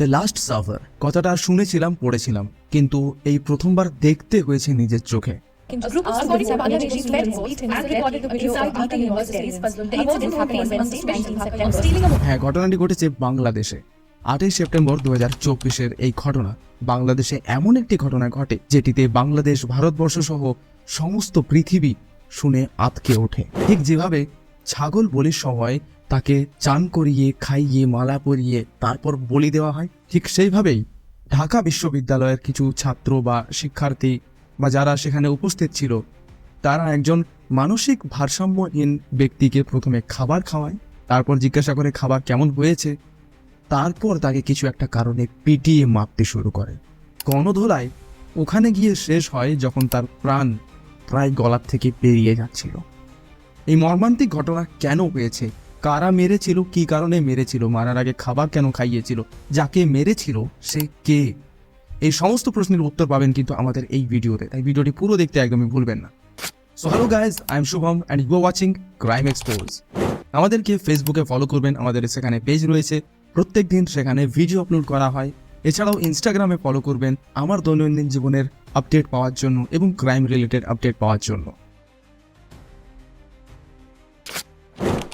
The last suffer কথাটা শুনেছিলাম পড়েছিলাম কিন্তু এই প্রথমবার দেখতে হয়েছে নিজের চোখে। A group of students of Bangladeshi students and recorded the video of Dhaka University's The incident happened on Wednesday, 19 September. Stealing a হ্যাঁ ঘটনাটি ঘটেছে বাংলাদেশে। আটই সেপ্টেম্বর দু হাজার চব্বিশের এই ঘটনা বাংলাদেশে এমন একটি ঘটনা ঘটে যেটিতে বাংলাদেশ ভারতবর্ষ সহ সমস্ত পৃথিবী শুনে আতকে ওঠে। ঠিক যেভাবে ছাগল বলির সময় তাকে চান করিয়ে, খাইয়ে, মালা পরিয়ে তারপর বলি দেওয়া হয়। ঠিক সেইভাবেই ঢাকা বিশ্ববিদ্যালয়ের কিছু ছাত্র বা শিক্ষার্থী বা যারা সেখানে উপস্থিত ছিল, তারা একজন মানসিক ভারসাম্যহীন ব্যক্তিকে প্রথমে খাবার খাওয়ায়, তারপর জিজ্ঞাসা করে খাবার কেমন হয়েছে, তারপর তাকে কিছু একটা কারণে পিটিয়ে মাপতে শুরু করে। গণধোলায় ওখানে গিয়ে শেষ হয় যখন তার প্রাণ প্রায় গলার থেকে বেরিয়ে যাচ্ছিল। এই মর্মান্তিক ঘটনা কেন হয়েছে? কারা মেরেছিল, কি কারণে মেরেছিল, মারার আগে খাবার কেন খাইয়েছিল, যাকে মেরেছিল, সে কে? এই সমস্ত প্রশ্নের উত্তর পাবেন কিন্তু আমাদের এই ভিডিওতে। তাই ভিডিওটি পুরো দেখতে একদমই ভুলবেন না। So hello guys I am Shubham and you watching crime expose আমাদেরকে ফেসবুকে ফলো করবেন, আমাদের সেখানে পেজ রয়েছে। প্রত্যেক দিন সেখানে ভিডিও আপলোড করা হয়। এছাড়াও ইনস্টাগ্রামে ফলো করবেন আমার দৈনন্দিন জীবনের আপডেট পাওয়ার জন্য এবং ক্রাইম রিলেটেড আপডেট পাওয়ার জন্য।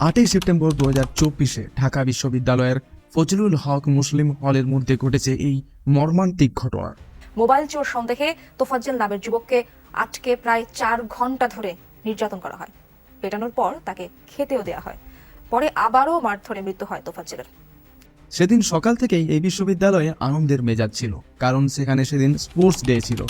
আটই সেপ্টেম্বর দু হাজার চব্বিশে ঢাকা বিশ্ববিদ্যালয়ের ফজলুল হক মুসলিম হলের মধ্যে ঘটেছে এই মর্মান্তিক ঘটনা। মোবাইল চোর সন্দেহে তোফাজ্জল নামের যুবককে আটকে প্রায় চার ঘণ্টা ধরে নির্যাতন করা হয়। পেটানোর পর তাকে খেতেও দেওয়া হয়। পরে আবারও মারধরে মৃত্যু হয় তোফাজ্জলের। সেদিন সকাল থেকেই এই বিশ্ববিদ্যালয়ে আনন্দের মেজাজ ছিল কারণ সেখানে সেদিন স্পোর্টস ডে ছিল।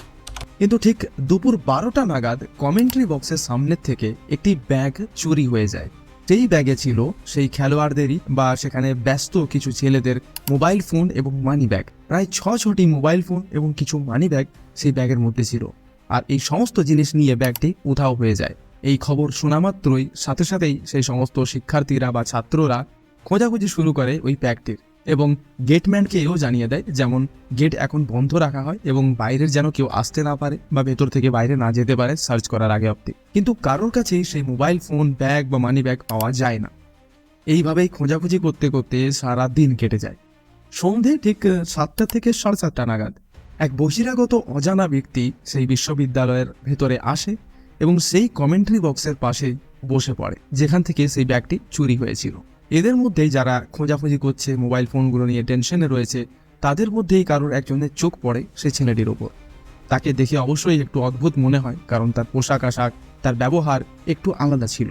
কিন্তু ঠিক দুপুর বারোটা নাগাদ কমেন্ট্রি বক্সের সামনের থেকে একটি ব্যাগ চুরি হয়ে যায়। সেই ব্যাগে ছিল সেই খেলোয়াড়দেরই বা সেখানে ব্যস্ত কিছু ছেলেদের মোবাইল ফোন এবং মানি ব্যাগ প্রায় ছ ছটি মোবাইল ফোন এবং কিছু মানি ব্যাগ সেই ব্যাগের মধ্যে ছিল। আর এই সমস্ত জিনিস নিয়ে ব্যাগটি উধাও হয়ে যায়। এই খবর শোনা মাত্রই সাথে সাথেই সেই সমস্ত শিক্ষার্থীরা বা ছাত্ররা খোঁজাখুঁজি শুরু করে ওই ব্যাগটির এবং গেটম্যানকে এও জানিয়ে দেয়, যেমন গেট এখন বন্ধ রাখা হয় এবং বাইরের যেন কেউ আসতে না পারে বা ভেতর থেকে বাইরে না যেতে পারে সার্চ করার আগে অব্দি কিন্তু কারোর কাছেই সেই মোবাইল ফোন, ব্যাগ বা মানি ব্যাগ পাওয়া যায় না। এইভাবেই খোঁজাখুঁজি করতে করতে সারা দিন কেটে যায়। সন্ধে ঠিক সাতটা থেকে সাড়ে সাতটা নাগাদ এক বহিরাগত অজানা ব্যক্তি সেই বিশ্ববিদ্যালয়ের ভেতরে আসে এবং সেই কমেন্ট্রি বক্সের পাশে বসে পড়ে, যেখান থেকে সেই ব্যাগটি চুরি হয়েছিল। এদের মধ্যেই যারা খোঁজাখুঁজি করছে, মোবাইল ফোনগুলো নিয়ে টেনশনে রয়েছে, তাদের মধ্যেই কারোর একজনের চোখ পড়ে সেই ছেলেটির ওপর। তাকে দেখে অবশ্যই একটু অদ্ভুত মনে হয়, কারণ তার পোশাক আশাক, তার ব্যবহার একটু আলাদা ছিল।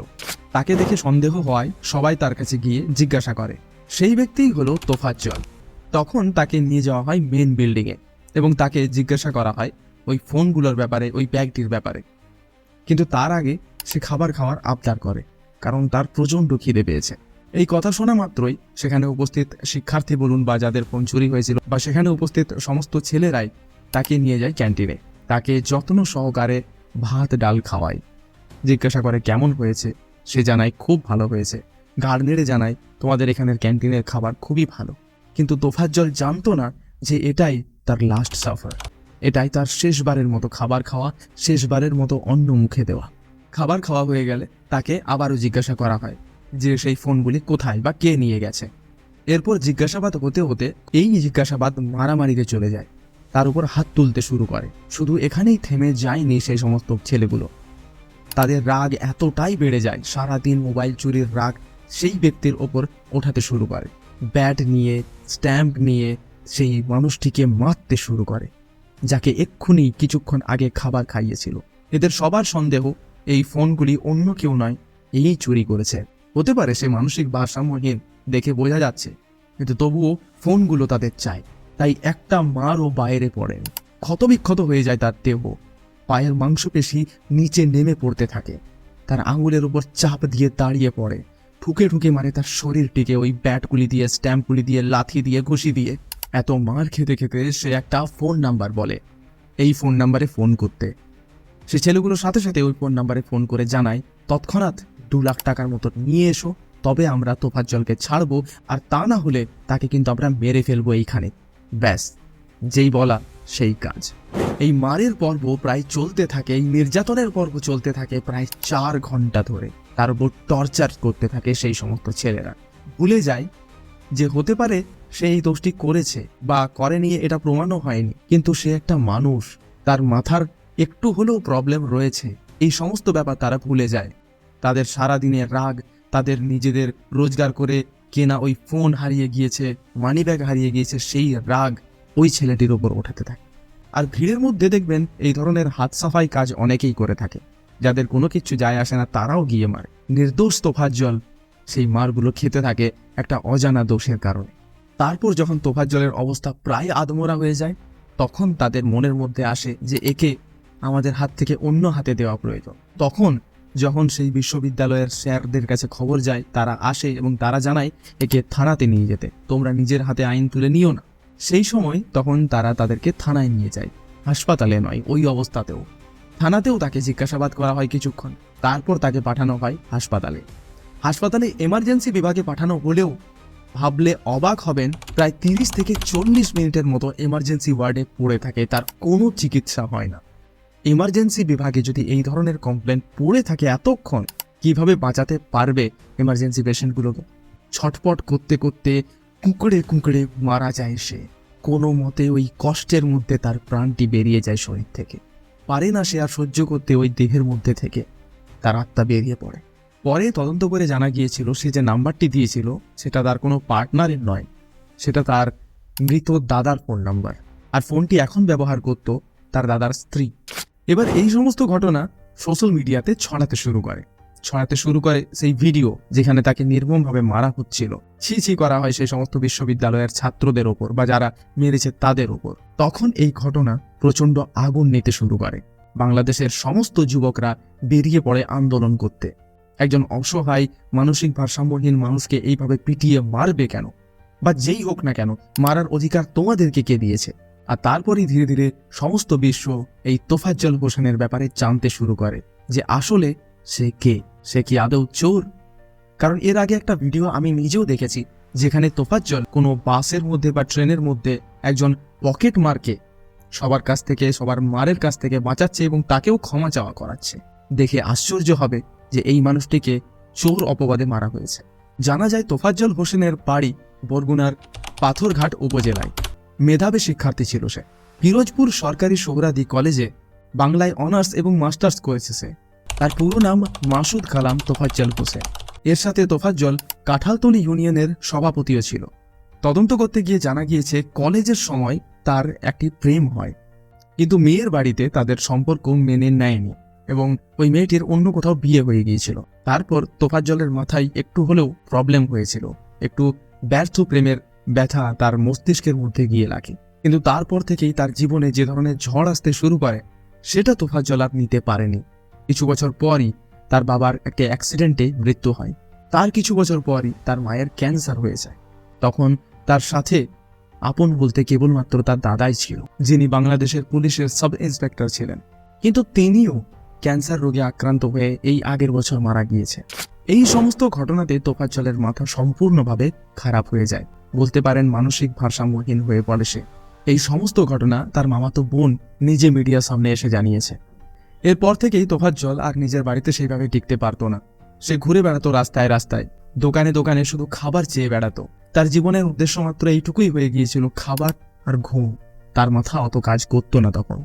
তাকে দেখে সন্দেহ হওয়ায় সবাই তার কাছে গিয়ে জিজ্ঞাসা করে, সেই ব্যক্তিই হলো তোফাজ্জল? তখন তাকে নিয়ে যাওয়া হয় মেন বিল্ডিংয়ে এবং তাকে জিজ্ঞাসা করা হয় ওই ফোনগুলোর ব্যাপারে, ওই ব্যাগটির ব্যাপারে। কিন্তু তার আগে সে খাবার খাওয়ার আবদার করে, কারণ তার প্রচণ্ড খিদে পেয়েছে। এই কথা শোনা মাত্রই সেখানে উপস্থিত শিক্ষার্থী বলুন বা যাদের ফোন চুরি হয়েছিল বা সেখানে উপস্থিত সমস্ত ছেলেরাই তাকে নিয়ে যায় ক্যান্টিনে। তাকে যত্ন সহকারে ভাত, ডাল খাওয়ায়। জিজ্ঞাসা করে কেমন হয়েছে? সে জানায় খুব ভালো হয়েছে। গাড় নেড়ে জানায়, তোমাদের এখানের ক্যান্টিনের খাবার খুবই ভালো। কিন্তু তোফাজ্জল জানতো না যে এটাই তার লাস্ট সাফার এটাই তার শেষবারের মতো খাবার খাওয়া, শেষবারের মতো অন্ন মুখে দেওয়া। খাবার খাওয়া হয়ে গেলে তাকে আবারও জিজ্ঞাসা করা হয় যে সেই ফোনগুলি কোথায় বা কে নিয়ে গেছে। এরপর জিজ্ঞাসাবাদ হতে হতে এই জিজ্ঞাসাবাদ মারামারিতে চলে যায়। তার উপর হাত তুলতে শুরু করে। শুধু এখানেই থেমে যায়নি সেই সমস্ত ছেলেগুলো। তাদের রাগ এতটাই বেড়ে যায়, সারাদিন মোবাইল চুরির রাগ সেই ব্যক্তির ওপর ওঠাতে শুরু করে। ব্যাট নিয়ে, স্ট্যাম্প নিয়ে সেই মানুষটিকে মারতে শুরু করে, যাকে এক্ষুনি কিছুক্ষণ আগে খাবার খাইয়েছিল। এদের সবার সন্দেহ, এই ফোনগুলি অন্য কেউ নয়, এই চুরি করেছে। হতে পারে সে মানসিক ভারসাম্যহীন দেখে বোঝা যাচ্ছে, কিন্তু তবুও ফোনগুলো তাদের চাই তাই একটা মারও বাইরে পড়ে। ক্ষতবিক্ষত হয়ে যায় তার দেহ। পায়ের মাংসপেশি নিচে নেমে পড়তে থাকে। তার আঙুলের উপর চাপ দিয়ে দাঁড়িয়ে পড়ে। ঠুকে ঠুকে মারে তার শরীরটিকে ওই ব্যাটগুলি দিয়ে, স্ট্যাম্পগুলি দিয়ে, লাথি দিয়ে, ঘুষি দিয়ে। এত মার খেতে খেতে সে একটা ফোন নাম্বার বলে। এই ফোন নাম্বারে ফোন করতে। সে ছেলেগুলোর সাথে সাথে ওই ফোন নাম্বারে ফোন করে জানায়, তৎক্ষণাৎ দু লাখ টাকার মতো নিয়ে এসো, তবে আমরা তোফাজ্জলকে ছাড়বো, আর তা না হলে তাকে কিন্তু আমরা মেরে ফেলব এইখানে। ব্যাস, যেই বলা সেই কাজ। এই মারের পর্ব প্রায় চলতে থাকে, এই নির্যাতনের পর্ব চলতে থাকে প্রায় চার ঘণ্টা ধরে। তার উপর টর্চার করতে থাকে সেই সমস্ত ছেলেরা। ভুলে যায় যে হতে পারে সে এই দোষটি করেছে বা করেনি, এটা প্রমাণও হয়নি। কিন্তু সে একটা মানুষ, তার মাথার একটু হলেও প্রবলেম রয়েছে। এই সমস্ত ব্যাপার তারা ভুলে যায়। তাদের সারা দিনের রাগ, তাদের নিজেদের রোজগার করে কেনা ওই ফোন হারিয়ে গিয়েছে মানিব্যাগ হারিয়ে গিয়েছে, সেই রাগ ওই ছেলেটির ওপর ওঠাতে থাকে। আর ভিড়ের মধ্যে দেখবেন এই ধরনের হাত সাফাই কাজ অনেকেই করে থাকে। যাদের কোনো কিছু যায় আসে না, তারাও গিয়ে মারে। নির্দোষ তোফাজ্জল সেই মারগুলো খেতে থাকে একটা অজানা দোষের কারণে। তারপর যখন তোফাজ্জলের অবস্থা প্রায় আদমরা হয়ে যায়, তখন তাদের মনের মধ্যে আসে যে, একে আমাদের হাত থেকে অন্য হাতে দেওয়া প্রয়োজন। তখন যখন সেই বিশ্ববিদ্যালয়ের স্যারদের কাছে খবর যায়, তারা আসে এবং তারা জানায়, একে থানাতে নিয়ে যেতে। তোমরা নিজের হাতে আইন তুলে নিও না। সেই সময় তখন তারা তাদেরকে থানায় নিয়ে যায়। হাসপাতালে নয়, ওই অবস্থাতেও। থানাতেও তাকে জিজ্ঞাসাবাদ করা হয় কিছুক্ষণ। তারপর তাকে পাঠানো হয় হাসপাতালে। হাসপাতালে এমার্জেন্সি বিভাগে পাঠানো হলেও ভাবলে অবাক হবেন, প্রায় তিরিশ থেকে চল্লিশ মিনিটের মতো এমার্জেন্সি ওয়ার্ডে পড়ে থাকে, তার কোনো চিকিৎসা হয় না। এমার্জেন্সি বিভাগে যদি এই ধরনের কমপ্লেন পড়ে থাকে এতক্ষণ, কীভাবে বাঁচাতে পারবে এমার্জেন্সি পেশেন্টগুলোকে? ছটপট করতে করতে কুঁকড়ে কুঁকড়ে মারা যায় সে। কোনো মতে ওই কষ্টের মধ্যে তার প্রাণটি বেরিয়ে যায় শরীর থেকে। পারে না সে আর সহ্য করতে ওই দেহের মধ্যে থেকে। তার আত্মা বেরিয়ে পড়ে। পরে তদন্ত করে জানা গিয়েছিল, সে যে নাম্বারটি দিয়েছিল, সেটা তার কোনো পার্টনারের নয়। সেটা তার মৃত দাদার ফোন নাম্বার। আর ফোনটি এখন ব্যবহার করত তার দাদার স্ত্রী। এবার এই সমস্ত ঘটনা সোশ্যাল মিডিয়াতে ছড়াতে শুরু করে। ছড়াতে শুরু করে সেই ভিডিও যেখানে তাকে নির্মমভাবে মারা হচ্ছিল। ছি ছি করা হয় সেই সমস্ত বিশ্ববিদ্যালয়ের ছাত্রদের ওপর বা যারা মেরেছে তাদের ওপর। তখন এই ঘটনা প্রচণ্ড আগুন নিতে শুরু করে। বাংলাদেশের সমস্ত যুবকরা বেরিয়ে পড়ে আন্দোলন করতে। একজন অসহায়, মানসিক ভারসাম্যহীন মানুষকে এইভাবে পিটিয়ে মারবে কেন? বা যেই হোক না কেন, মারার অধিকার তোমাদেরকে কে দিয়েছে? আর তারপরেই ধীরে ধীরে সমস্ত বিশ্ব এই তোফাজ্জল হোসেনের ব্যাপারে জানতে শুরু করে যে আসলে সে কে? সে কি আদৌ চোর? কারণ এর আগে একটা ভিডিও আমি নিজেও দেখেছি যেখানে তোফাজ্জল কোনো বাসের মধ্যে বা ট্রেনের মধ্যে একজন পকেট মারকে সবার কাছ থেকে, সবার মারের কাছ থেকে বাঁচাচ্ছে এবং তাকেও ক্ষমা চাওয়া করাচ্ছে। দেখে আশ্চর্য হবে যে এই মানুষটিকে চোর অপবাদে মারা হয়েছে। জানা যায় তোফাজ্জল হোসেনের বাড়ি বরগুনার পাথরঘাট উপজেলায়। মেধাবী শিক্ষার্থী ছিল সে। পিরোজপুর সরকারি সোহরাদি কলেজে বাংলায় অনার্স এবং মাস্টার্স করেছে সে। তার পুরো নাম মাসুদ কালাম তোফাজ্জল হোসেন। এর সাথে তোফাজ্জল কাঁঠালতলি ইউনিয়নের সভাপতিও ছিল। তদন্ত করতে গিয়ে জানা গিয়েছে, কলেজের সময় তার একটি প্রেম হয়। কিন্তু মেয়ের বাড়িতে তাদের সম্পর্ক মেনে নেয়নি এবং ওই মেয়েটির অন্য কোথাও বিয়ে হয়ে গিয়েছিল। তারপর তোফাজ্জলের মাথায় একটু হলেও প্রবলেম হয়েছিল। একটু ব্যর্থ প্রেমের ব্যথা তার মস্তিষ্কের মধ্যে গিয়ে লাগে। কিন্তু তারপর থেকেই তার জীবনে যে ধরনের ঝড় আসতে শুরু করে, সেটা তোফাজ্জল আর নিতে পারেনি। কিছু বছর পরই তার বাবার একটা অ্যাক্সিডেন্টে মৃত্যু হয়। তার কিছু বছর পরই তার মায়ের ক্যান্সার হয়ে যায়। তখন তার সাথে আপন বলতে কেবলমাত্র তার দাদাই ছিল, যিনি বাংলাদেশের পুলিশের সাব ইন্সপেক্টর ছিলেন। কিন্তু তিনিও ক্যান্সার রোগে আক্রান্ত হয়ে এই আগের বছর মারা গিয়েছে। এই সমস্ত ঘটনাতে তোফাজ্জলের মাথা সম্পূর্ণভাবে খারাপ হয়ে যায়। বলতে পারেন মানসিক ভারসাম্যহীন হয়ে পড়ে সে। এই সমস্ত ঘটনা তার মামাতো বোন নিজে মিডিয়ার সামনে এসে জানিয়েছে। এরপর থেকেই তোফাজ্জল আর নিজের বাড়িতে সেইভাবে টিকতে পারতো না। সে ঘুরে বেড়াতো রাস্তায় রাস্তায়, দোকানে দোকানে শুধু খাবার চেয়ে বেড়াতো। তার জীবনের উদ্দেশ্য মাত্র এইটুকুই হয়ে গিয়েছিল খাবার আর ঘুম। তার মাথা অত কাজ করতো না তখন।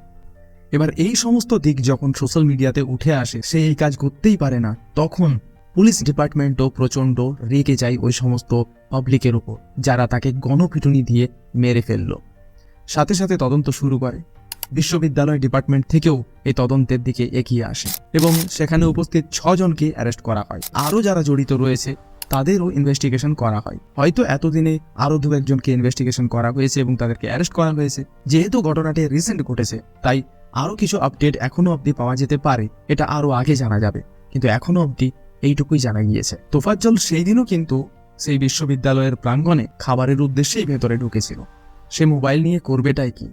এবার এই সমস্ত দিক যখন সোশ্যাল মিডিয়াতে উঠে আসে, সে এই কাজ করতেই পারে না, তখন পুলিশ ডিপার্টমেন্টও প্রচণ্ড রেগে যায় ওই সমস্ত পাবলিকের ওপর যারা তাকে গণপিটুনি দিয়ে মেরে ফেলল। সাথে সাথে তদন্ত শুরু করে। বিশ্ববিদ্যালয় ডিপার্টমেন্ট থেকেও এই তদন্তের দিকে এগিয়ে আসে এবং সেখানে উপস্থিত ছজনকে অ্যারেস্ট করা হয়। আরও যারা জড়িত রয়েছে, তাদেরও ইনভেস্টিগেশন করা হয়। হয়তো এতদিনে আরও দু একজনকে ইনভেস্টিগেশন করা হয়েছে এবং তাদেরকে অ্যারেস্ট করা হয়েছে। যেহেতু ঘটনাটি রিসেন্ট ঘটেছে, তাই আরও কিছু আপডেট এখনও অবধি পাওয়া যেতে পারে, এটা আরও আগে জানা যাবে। কিন্তু এখনও অবধি এইটুকুই জানা গিয়েছে। তোফাজ্জল সেই দিনও কিন্তু সেই বিশ্ববিদ্যালয়ের প্রাঙ্গণে খাবারের উদ্দেশ্যেই ভেতরে ঢুকেছিল। সে মোবাইল নিয়ে করবেটাই কি?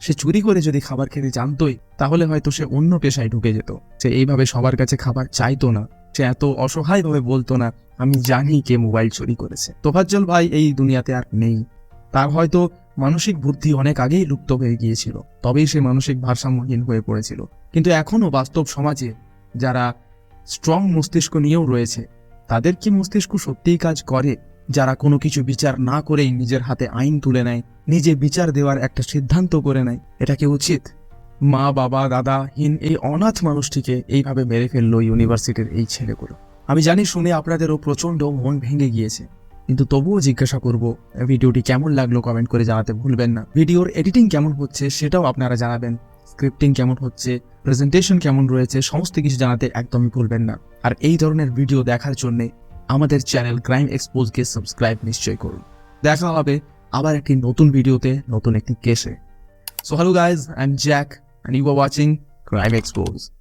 সে চুরি করে যদি খাবার খেতে জানতোই, তাহলে হয়তো সে অন্য পেশায় ঢুকে যেত। সে এইভাবে সবার কাছে খাবার চাইতো না। সে এত অসহায়ভাবে বলতো না, আমি জানি কে মোবাইল চুরি করেছে। তোফাজ্জল ভাই এই দুনিয়াতে আর নেই। তার হয়তো মানসিক বুদ্ধি অনেক আগেই লুপ্ত হয়ে গিয়েছিল, তবেই সে মানসিক ভারসাম্যহীন হয়ে পড়েছিল। কিন্তু এখনও বাস্তব সমাজে যারা স্ট্রং মস্তিষ্ক নিয়েও রয়েছে। তাদের কি মস্তিষ্ক সত্যিই কাজ করে? যারা কোনো কিছু বিচার না করেই নিজের হাতে আইন তুলে নেয়, নিজে বিচার দেওয়ার একটা সিদ্ধান্ত করে নেয়, এটা কি উচিত? মা, বাবা, দাদা দাদাহীন এই অনাথ মানুষটিকে এইভাবে মেরে ফেলল ইউনিভার্সিটির এই ছেলেগুলো। আমি জানি শুনে আপনাদেরও প্রচণ্ড মন ভেঙে গিয়েছে, কিন্তু তবুও জিজ্ঞাসা করব, ভিডিওটি কেমন লাগল কমেন্ট করে জানাতে ভুলবেন না। ভিডিওর এডিটিং কেমন হচ্ছে সেটাও আপনারা জানাবেন। স্ক্রিপ্টিং কেমন হচ্ছে প্রেজেন্টেশন কেমন রয়েছে, সমস্ত কিছু জানাতে একদমই ভুলবেন না। আর এই ধরনের ভিডিও দেখার জন্য আমাদের চ্যানেল ক্রাইম এক্সপোজকে সাবস্ক্রাইব নিশ্চয়ই করুন। দেখা হবে আবার একটি নতুন ভিডিওতে নতুন একটি কেসে so hello guys I am Jack and you are watching crime Expose.